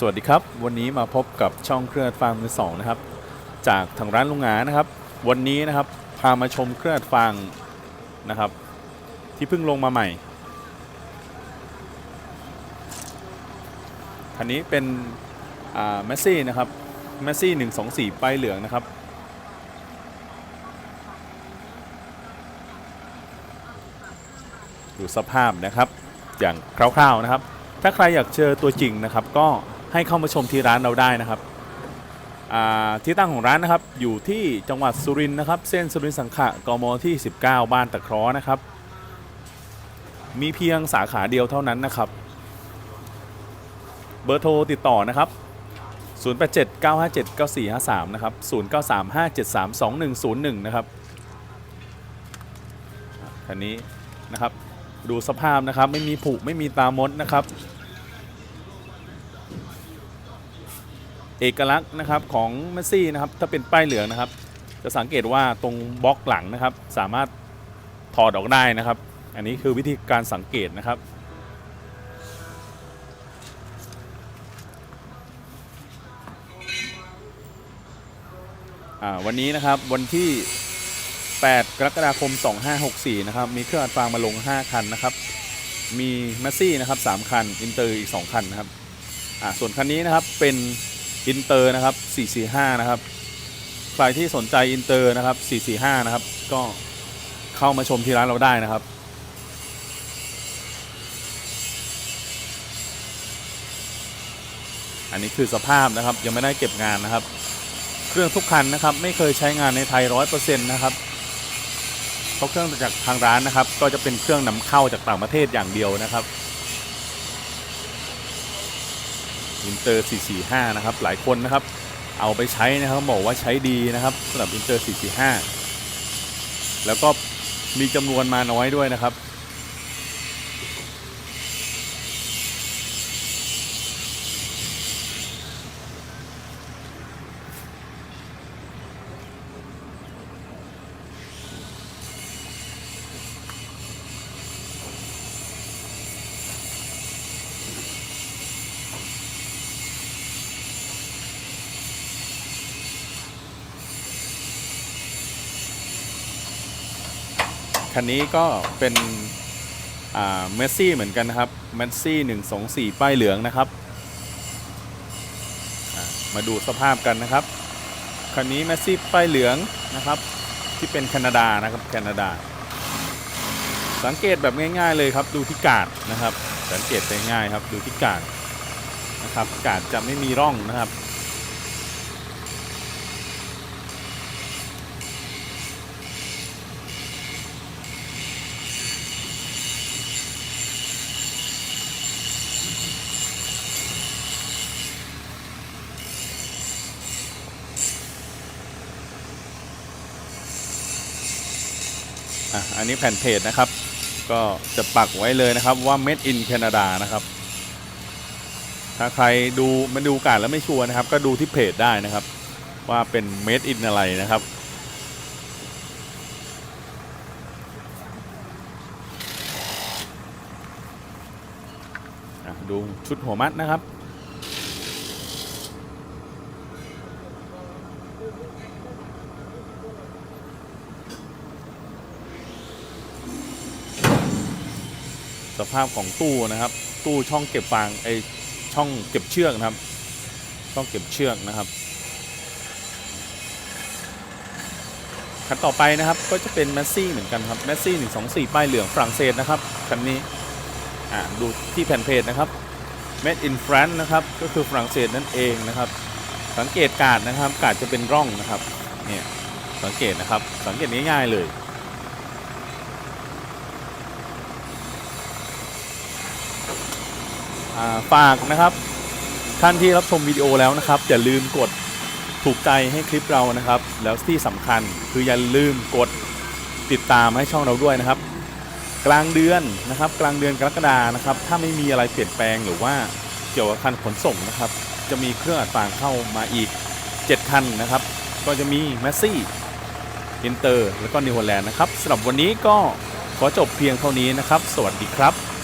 สวัสดีครับ วันนี้มาพบกับช่องเครื่องอัดฟางมือสองนะครับ จากทางร้านลุงหงานะครับ วันนี้นะครับพามาชมเครื่องอัดฟางนะครับ ที่เพิ่งลงมาใหม่คันนี้เป็นแมสซี่นะครับแมสซี่หนึ่งสองสี่ป้ายเหลืองนะครับ ดูสภาพนะครับอย่างคร่าวๆนะครับถ้าใครอยากเจอตัวจริงนะครับก็ ให้เข้ามาชมที่ร้านเราได้นะครับที่ตั้งของร้านนะครับอยู่ที่จังหวัดสุรินทร์นะครับ เส้นสุรินทร์สังขะกมที่ 19 บ้านตะเคราะห์นะครับ มีเพียงสาขาเดียวเท่านั้นนะครับ เบอร์โทรติดต่อนะครับ 0879579453 นะครับ 0935732101 นะครับอะคันนี้นะครับดูสภาพนะครับไม่มีผุไม่มีตามดนะครับ เอกลักษณ์นะครับของเมสซี่นะครับถ้าเป็นป้ายเหลืองนะครับ จะสังเกตว่าตรงบล็อกหลังนะครับ สามารถถอดออกได้นะครับ อันนี้คือวิธีการสังเกตนะครับ วันนี้นะครับวันที่ 8 กรกฎาคม 2564 นะครับ มีเครื่องอัดฟางมาลง 5 คันนะครับ มีแมสซี่นะครับ 3 คัน อินเตอร์อีก 2 คันนะครับอ่าส่วนคันนี้นะครับเป็น อินเตอร์นะครับ 445 นะครับ ใครที่สนใจอินเตอร์นะครับ 445 นะครับ ก็เข้ามาชมที่ร้านเราได้นะครับ อันนี้คือสภาพนะครับยังไม่ได้เก็บงานนะครับ เครื่องทุกคันนะครับ ไม่เคยใช้งานในไทย 100%นะครับเพราะเครื่องจากทางร้านนะครับ ก็จะเป็นเครื่องนำเข้าจากต่างประเทศอย่างเดียวนะครับ อินเตอร์ 445 นะครับ หลายคนนะครับ เอาไปใช้นะครับบอกว่าใช้ดีนะครับสำหรับอินเตอร์ 445 แล้วก็มีจำนวนมาน้อยด้วยนะครับ คันนี้ก็เป็นเมสซี่เหมือนกันนะครับเมสซี่หนึ่งสองสี่ป้ายเหลืองนะครับ มาดูสภาพกันนะครับ คันนี้เมสซี่ป้ายเหลืองนะครับ ที่เป็นแคนาดานะครับแคนาดา สังเกตแบบง่าย ๆเลยครับดูที่กาดนะครับ สังเกตได้ง่ายครับดูที่กาดนะครับกาดจะไม่มีร่องนะครับ อะอันนี้แผ่นเพจนะครับ ก็จะปักไว้เลยนะครับว่า made in Canada นะครับ ถ้าใครดูมาดูการแล้วไม่ชัวร์นะครับ ก็ดูที่เพจได้นะครับ ว่าเป็น made in อะไรนะครับดูชุดหัวมัดนะครับ สภาพของตู้นะครับ ตู้ช่องเก็บฟางไอช่องเก็บเชือกนะครับ ช่องเก็บเชือกนะครับคันต่อไปนะครับก็จะเป็นแมสซี่เหมือนกันครับแมสซี่หนึ่งสองสี่ป้ายเหลืองฝรั่งเศสนะครับคันนี้อ่าดูที่แผ่นเพจนะครับ made in France นะครับก็คือฝรั่งเศสนั่นเองนะครับ สังเกตการ์ดนะครับการ์ดจะเป็นร่องนะครับเนี่ยสังเกตนะครับสังเกตง่ายๆเลย อ่า ฝากนะครับ ท่านที่รับชมวิดีโอแล้วนะครับ อย่าลืมกดถูกใจให้คลิปเรานะครับ แล้วที่สำคัญคืออย่าลืมกดติดตามให้ช่องเราด้วยนะครับ กลางเดือนนะครับ กลางเดือนกรกฎานะครับ ถ้าไม่มีอะไรเปลี่ยนแปลงหรือว่าเกี่ยวกับคันขนส่งนะครับ จะมีเครื่องอัดฟางเข้ามาอีก 7 คันนะครับ ก็จะมีแมสซี่อินเตอร์แล้วก็นิวโฮแลนด์นะครับสำหรับวันนี้ก็ขอจบเพียงเท่านี้นะครับ สวัสดีครับ